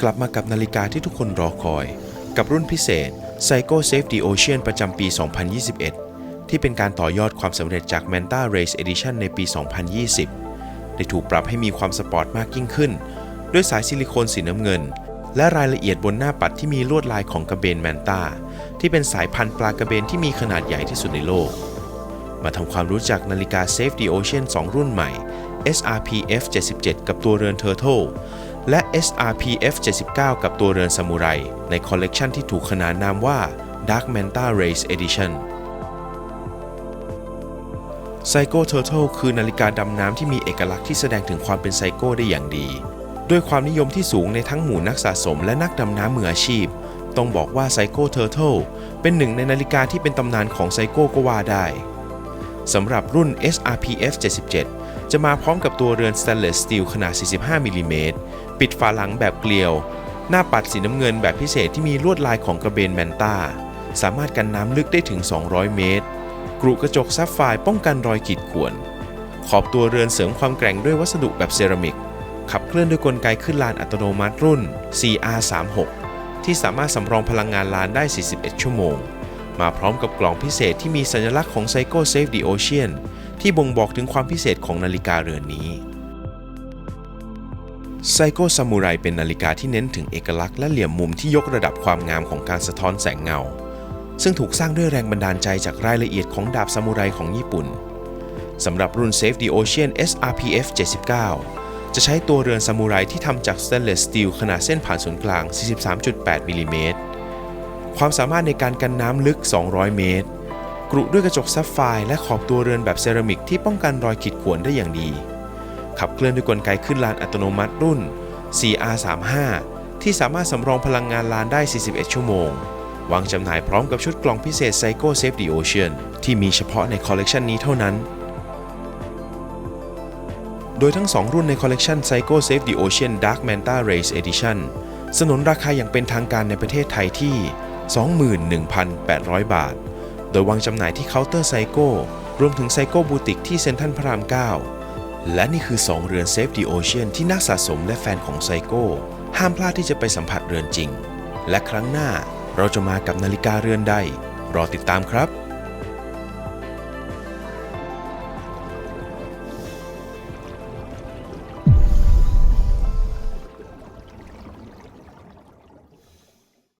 กลับมากับนาฬิกาที่ทุกคนรอคอย กับรุ่นพิเศษ Psycho Save the Ocean ประจำปี 2021 ที่เป็นการต่อยอดความสำเร็จจาก Manta Race Edition ในปี 2020 ได้ถูกปรับให้มีความสปอร์ตมากยิ่งขึ้น ด้วยสายซิลิโคนสีน้ำเงิน และรายละเอียดบนหน้าปัดที่มีลวดลายของกระเบนแมนตาที่เป็นสายพันธุ์ปลากระเบนที่มีขนาดใหญ่ที่สุดในโลก มาทำความรู้จักนาฬิกา Save the Ocean 2 รุ่นใหม่ SRPF 77 กับตัวเรือน Turtle และ SRPF 79 กับตัวเรือนซามูไร ในคอลเลกชันที่ถูกขนานนามว่า Dark Manta Race Edition Psycho Turtle คือนาฬิกาดำน้ำที่มีเอกลักษณ์ที่แสดงถึงความเป็นไซโก้ได้อย่างดี ด้วยความนิยมที่สูงในทั้งหมู่นักสะสมและนักดำน้ำมืออาชีพ ต้องบอกว่า Psycho Turtle เป็นหนึ่งในนาฬิกาที่เป็นตำนานของไซโก้ก็ว่าได้สำหรับรุ่น SRPF 77จะมาพร้อมกับตัวเรือน Stainless Steel ขนาด 45 มิลลิเมตร ปิดฝาหลังแบบเกลียว หน้าปัดสีน้ำเงินแบบพิเศษที่มีลวดลายของกระเบนแมนตาสามารถกันน้ำลึกได้ถึง 200 เมตร กรุกระจกซับไฟป้องกันรอยขีดข่วน ขอบตัวเรือนเสริมความแกร่งด้วยวัสดุแบบเซรามิก ขับเคลื่อนด้วยกลไกขึ้นลานอัตโนมัติรุ่น CR36 ที่สามารถสำรองพลังงานลานได้ 41 ชั่วโมง มาพร้อมกับกล่องพิเศษที่มีสัญลักษณ์ของ Psycho Save the Ocean ที่บ่งบอกถึงความพิเศษของนาฬิกาเรือนนี้ Psycho Samurai เป็นนาฬิกาที่เน้นถึงเอกลักษณ์และเหลี่ยมมุมที่ยกระดับความงามของการสะท้อนแสงเงา ซึ่งถูกสร้างด้วยแรงบันดาลใจจากรายละเอียดของดาบซามูไรของญี่ปุ่นสำหรับรุ่น Save the Ocean SRPF 79 จะใช้ตัวเรือนซามูไรที่ทำจากสเตนเลสสตีลขนาดเส้นผ่านศูนย์กลาง 43.8มิลลิเมตรความสามารถในการกันน้ำลึก 200 เมตร กรุด้วยกระจกซับไฟและขอบตัวเรือนแบบเซรามิกที่ป้องกันรอยขีดข่วนได้อย่างดี ขับเคลื่อนด้วยกลไกขึ้นลานอัตโนมัติรุ่น CR35 ที่สามารถสำรองพลังงานลานได้ 41 ชั่วโมง วางจำหน่ายพร้อมกับชุดกล่องพิเศษ Psycho Save the Ocean ที่มีเฉพาะในคอลเลกชันนี้เท่านั้น โดยทั้ง 2 รุ่นในคอลเลกชัน Psycho Save the Ocean Dark Manta Race Edition สนนราคาอย่างเป็นทางการในประเทศไทยที่ 21,800 บาท โดยวางจำหน่ายที่เคาน์เตอร์ไซโก้รวมถึงไซโก้บูติกที่เซ็นทรัลพระราม 9 และนี่คือ 2 เรือน Safe the Ocean ที่นักสะสมและแฟนของไซโก้ ห้ามพลาดที่จะไปสัมผัสเรือนจริง และครั้งหน้าเราจะมากับนาฬิกาเรือนใด รอติดตามครับ